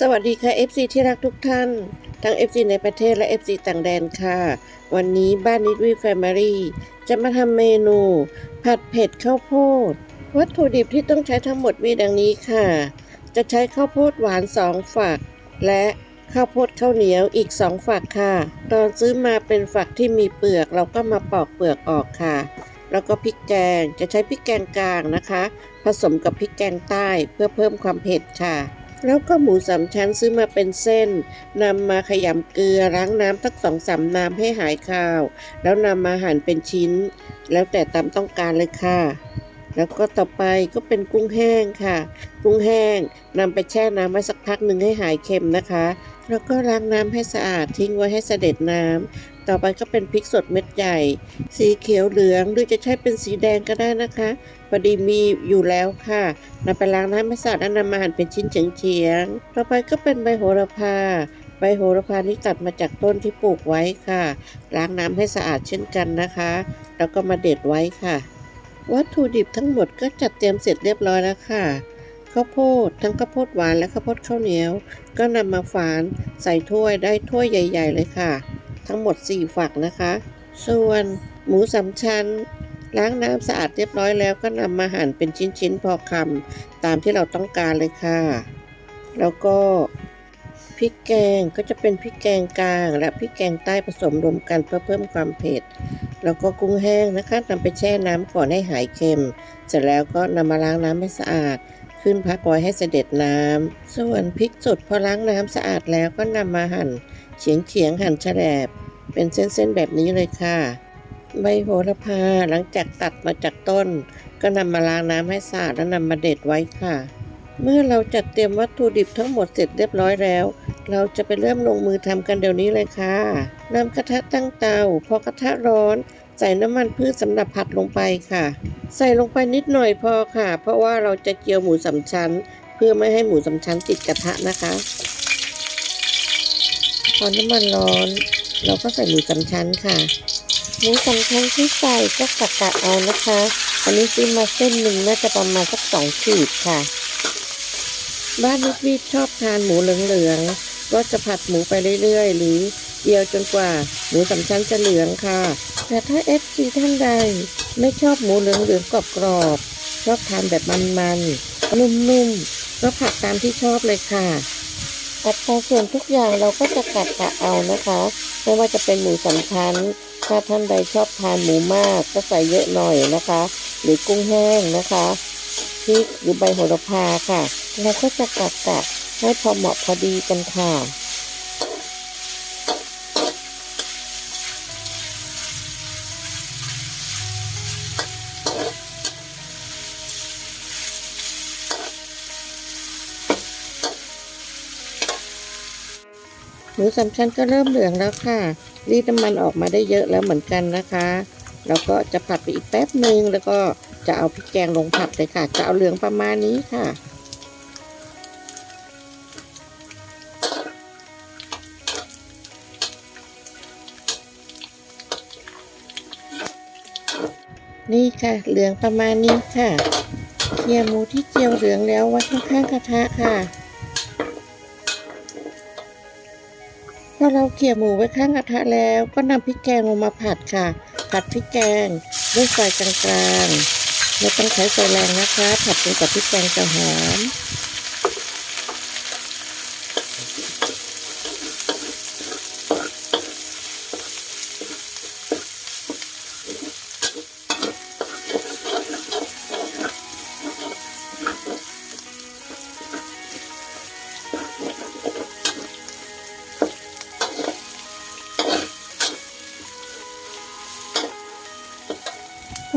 สวัสดีค่ะ FC ที่รักทุกท่าน ทั้ง FC ในประเทศและ FC ต่างแดนค่ะ วันนี้บ้านนิดวีแฟมิลี่จะมาทำเมนู ผัดเผ็ดข้าวโพด วัตถุดิบที่ต้องใช้ทั้งหมดมีดังนี้ค่ะ จะใช้ข้าวโพดหวาน 2 ฝัก และข้าวโพดข้าวเหนียวอีก 2 ฝักค่ะ ตอนซื้อมาเป็นฝักที่มีเปลือก เราก็มาปอกเปลือกออกค่ะ แล้วก็พริกแกงจะใช้พริกแกงกลางนะคะ ผสมกับพริกแกงใต้เพื่อเพิ่มความเผ็ดค่ะ แล้วก็หมูสามชั้นซื้อมาเป็นเส้นนำมาขยำเกลือล้างน้ำสักสองสามน้ำให้หายคาว แล้วนำมาหั่นเป็นชิ้น แล้วแต่ตามต้องการเลยค่ะ แล้วก็ต่อไปก็เป็นกุ้งแห้งค่ะ กุ้งแห้งนำไปแช่น้ำไว้สักพักหนึ่งให้หายเค็มนะคะ แล้วก็ล้างน้ำให้สะอาดทิ้งไว้ให้เสด็จน้ำ ต่อไปก็เป็นพริกสดเม็ดใหญ่ สีเขียวเหลืองหรือจะใช้เป็นสีแดงก็ได้นะคะพอดีมีอยู่แล้วค่ะนำไปล้างน้ำให้สะอาดแล้วนำมาหั่นเป็นชิ้นเฉียงๆต่อไปก็เป็นใบโหระพาใบโหระพานี้ตัดมาจากต้นที่ปลูกไว้ค่ะ ล้างน้ำให้สะอาดเช่นกันนะคะ แล้วก็มาเด็ดไว้ค่ะ วัตถุดิบทั้งหมดก็จัดเตรียมเสร็จเรียบร้อยแล้วค่ะข้าวโพดทั้งข้าวโพดหวานและข้าวโพดข้าวเหนียว ก็นำมาฝานใส่ถ้วยได้ถ้วยใหญ่ ๆ เลยค่ะ ทั้งหมด 4 ฝักนะคะ ส่วนหมูสามชั้น ล้างน้ำสะอาดเรียบร้อยแล้วก็นำมาหั่นเป็นชิ้นๆ พอคำตามที่เราต้องการเลยค่ะ แล้วก็พริกแกงก็จะเป็นพริกแกงกลาง และพริกแกงใต้ผสมรวมกันเพื่อเพิ่มความเผ็ด แล้วก็กุ้งแห้งนะคะนำไปแช่น้ำก่อนให้หายเค็ม เสร็จแล้วก็นำมาล้างน้ำให้สะอาด ขึ้นพักไว้ให้เสด็จน้ำ ส่วนพริกสดพอล้างน้ำสะอาดแล้วก็นำมาหั่นเฉียงเฉียงหั่นแฉลบ เป็นเส้นๆแบบนี้เลยค่ะ ใบโหระพาหลังจากตัดมาจากต้น ก็นำมาล้างน้ำให้สะอาดแล้วนำมาเด็ดไว้ค่ะ เมื่อเราจัดเตรียมวัตถุดิบทั้งหมดเสร็จเรียบร้อยแล้ว เราจะไปเริ่มลงมือทำกันเดี๋ยวนี้เลยค่ะนำกระทะตั้งเตาพอกระทะร้อนใส่น้ำมันพืชสำหรับผัดลงไปค่ะ ใส่ลงไปนิดหน่อยพอค่ะ เพราะว่าเราจะเจียวหมูสามชั้น เพื่อไม่ให้หมูสามชั้นติดกระทะนะคะ พอน้ำมันร้อน เราก็ใส่หมูสามชั้นค่ะ หมูสามชั้นที่ใส่ก็กะกะเอานะคะ อันนี้ซื้อมาเส้นหนึ่งน่าจะประมาณสักสองขีดค่ะ บ้านลูกวีดชอบทานหมูเหลืองๆก็จะผัดหมูไปเรื่อยๆ หรือเดียวจนกว่าหมูสามชั้นจะเหลืองค่ะ แต่ถ้าเอฟซีท่านใดไม่ชอบหมูเหลืองๆกรอบๆชอบทานแบบมันๆ นุ่มๆก็ผัดตามที่ชอบเลยค่ะอัตราส่วนทุกอย่างเราก็จะกัดกะเอานะคะ ไม่ว่าจะเป็นหมูสามชั้นถ้าท่านใดชอบทานหมูมากก็ใส่เยอะหน่อยนะคะ หรือกุ้งแห้งนะคะพริกหรือใบโหระพาค่ะ เราก็จะกัดกะให้พอเหมาะพอดีกันค่ะ หมูสามชั้นก็เริ่มเหลืองแล้วค่ะ รีดน้ำมันออกมาได้เยอะแล้วเหมือนกันนะคะแล้วก็จะผัดไปอีกแป๊บหนึ่งแล้วก็จะเอาพริกแกงลงผัดเลยค่ะ จะเอาเหลืองประมาณนี้ค่ะ นี่ค่ะเหลืองประมาณนี้ค่ะ เคี่ยวหมูที่เจียวเหลืองแล้วไว้ข้างๆกระทะค่ะ เราเกี่ยวหมูไว้ข้างกระทะแล้วก็นำพริกแกงลงมาผัดค่ะ ผัดพริกแกงด้วยไฟกลางๆไม่ต้องใช้ไฟแรงนะคะ ผัดจนกว่าพริกแกงจะหอม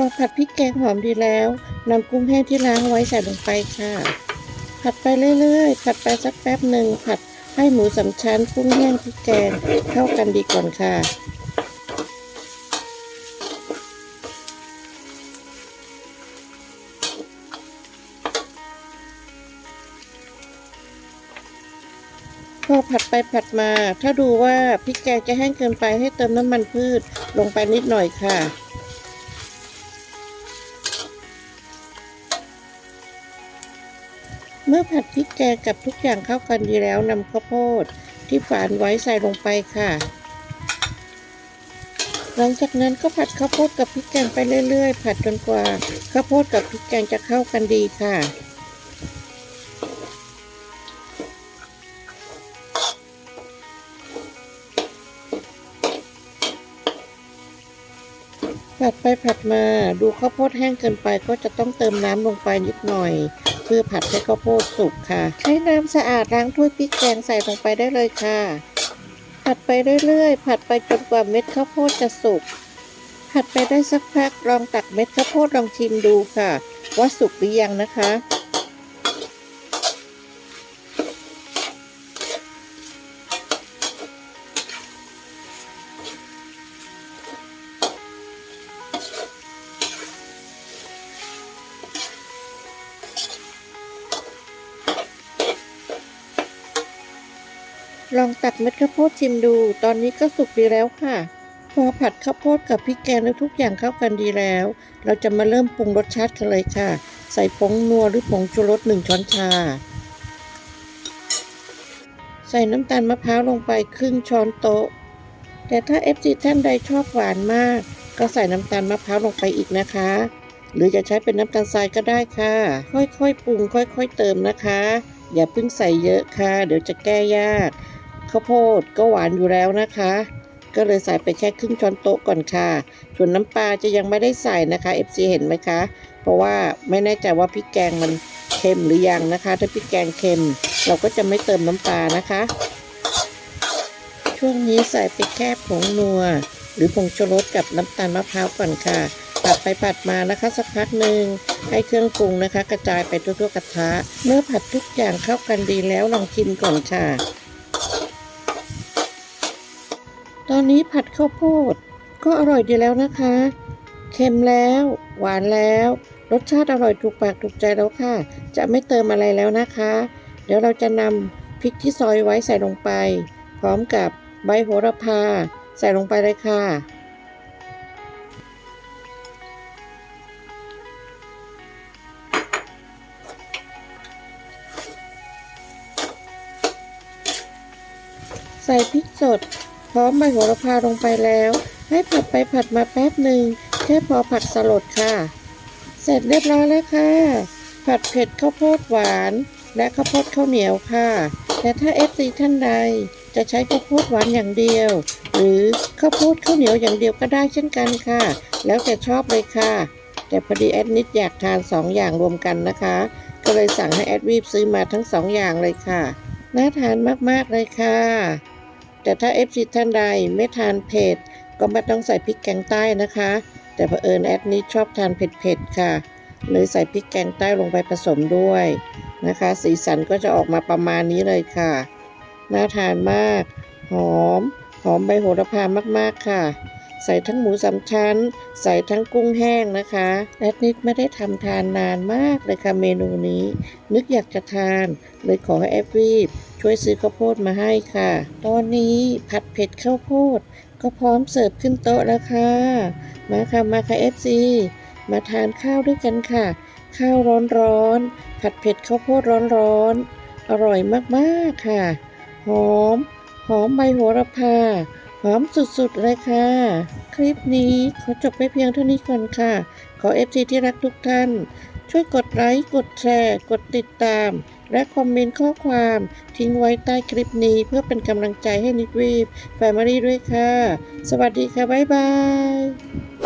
พอผัดพริกแกงหอมดีแล้วนำกุ้งแห้งที่ล้างไว้ใส่ลงไปค่ะ ผัดไปเรื่อยๆ ผัดไปสักแป๊บหนึ่งผัดให้หมูสามชั้นกุ้งแห้งพริกแกงเข้ากันดีก่อนค่ะ พอผัดไปผัดมา ถ้าดูว่าพริกแกงจะแห้งเกินไปให้เติมน้ำมันพืชลงไปนิดหน่อยค่ะ มื่อผัดพริกแกงกับทุกอย่างเข้ากันดีแล้วนำข้าวโพดที่ฝานไว้ใส่ลงไปค่ะ หลังจากนั้นก็ผัดข้าวโพดกับพริกแกงไปเรื่อยๆ ผัดจนกว่าข้าวโพดกับพริกแกงจะเข้ากันดีค่ะผัดไปผัดมาดูข้าวโพดแห้งเกินไปก็จะต้องเติมน้ำลงไปนิดหน่อย เพื่อผัดให้ข้าวโพดสุกค่ะ ใช้น้ำสะอาดล้างถ้วยพริกแกงใส่ลงไปได้เลยค่ะ ผัดไปเรื่อยๆ ผัดไปจนกว่าเม็ดข้าวโพดจะสุก ผัดไปได้สักพักลองตักเม็ดข้าวโพดลองชิมดูค่ะ ว่าสุกหรือยังนะคะ ลองตักเม็ดข้าวโพดชิมดู ตอนนี้ก็สุกดีแล้วค่ะพอผัดข้าวโพดกับพริกแกงแล้วทุกอย่างเข้ากันดีแล้ว เราจะมาเริ่มปรุงรสชาติกันเลยค่ะ ใส่ผงนัวหรือผงชูรสหนึ่งช้อนชา ใส่น้ำตาลมะพร้าวลงไปครึ่งช้อนโต๊ะ แต่ถ้า FC ท่านใดชอบหวานมาก ก็ใส่น้ำตาลมะพร้าวลงไปอีกนะคะ หรือจะใช้เป็นน้ำตาลทรายก็ได้ค่ะ ค่อยๆปรุง ค่อย ๆ เติมนะคะ อย่าเพิ่งใส่เยอะค่ะ เดี๋ยวจะแก้ยาก ข้าวโพดก็หวานอยู่แล้วนะคะ ก็เลยใส่ไปแค่ครึ่งช้อนโต๊ะก่อนค่ะ ส่วนน้ำปลาจะยังไม่ได้ใส่นะคะ FC เห็นไหมคะ เพราะว่าไม่แน่ใจว่าพริกแกงมันเค็มหรือยังนะคะ ถ้าพริกแกงเค็ม เราก็จะไม่เติมน้ำปลานะคะ ช่วงนี้ใส่ไปแค่ผงนัว หรือผงชูรสกับน้ำตาลมะพร้าวก่อนค่ะผัดไปผัดมานะคะสักพักหนึ่งให้เครื่องปรุงนะคะ กระจายไปทั่วๆกระทะ เมื่อผัดทุกอย่างเข้ากันดีแล้วลองชิมก่อนค่ะ ตอนนี้ผัดข้าวโพดก็อร่อยดีแล้วนะคะ เค็มแล้ว หวานแล้ว รสชาติอร่อยถูกปากถูกใจแล้วค่ะ จะไม่เติมอะไรแล้วนะคะ เดี๋ยวเราจะนำพริกที่ซอยไว้ใส่ลงไป พร้อมกับใบโหระพา ใส่ลงไปเลยค่ะใส่พริกสด ร้อมใบโหระพาลงไปแล้ว ให้ผัดไปผัดมาแป๊บหนึ่งแค่พอผัดสลดค่ะ เสร็จเรียบร้อยแล้วค่ะ ผัดเผ็ดข้าวโพดหวาน และข้าวโพดข้าวเหนียวค่ะ แต่ถ้าเอฟซีท่านใดจะใช้ข้าวโพดหวานอย่างเดียว หรือข้าวโพดข้าวเหนียวอย่างเดียวก็ได้เช่นกันค่ะ แล้วแต่ชอบเลยค่ะ แต่พอดีแอดนิดอยากทานสองอย่างรวมกันนะคะ ก็เลยสั่งให้แอดวีบซื้อมาทั้งสองอย่างเลยค่ะน่าทานมากๆเลยค่ะ แต่ถ้า FC ท่านใดไม่ทานเผ็ดก็ไม่ต้องใส่พริกแกงใต้นะคะ แต่เผอิญแอดนี้ชอบทานเผ็ดๆค่ะเลยใส่พริกแกงใต้ลงไปผสมด้วยนะคะ สีสันก็จะออกมาประมาณนี้เลยค่ะ น่าทานมาก หอม หอมใบโหระพามากๆค่ะ ใส่ทั้งหมูสามชั้น ใส่ทั้งกุ้งแห้งนะคะแอดนิดไม่ได้ทำทานนานมากเลยค่ะเมนูนี้ นึกอยากจะทานเลยขอให้แอดวีบช่วยซื้อข้าวโพดมาให้ค่ะ ตอนนี้ผัดเผ็ดข้าวโพด ก็พร้อมเสิร์ฟขึ้นโต๊ะแล้วค่ะ มาค่ะมาค่ะ FC มาทานข้าวด้วยกันค่ะ ข้าวร้อนๆผัดเผ็ดข้าวโพดร้อนๆอร่อยมากๆค่ะ หอม หอมใบโหระพา อมสุดๆเลยค่ะ คลิปนี้ขอจบไปเพียงเท่านี้ก่อนค่ะ ขอเอฟซีที่รักทุกท่าน ช่วยกดไลค์กดแชร์ กดติดตาม และคอมเมนต์ข้อความทิ้งไว้ใต้คลิปนี้เพื่อเป็นกำลังใจให้นิดวีบแฟมิลี่ด้วยค่ะ สวัสดีค่ะ บ๊ายบาย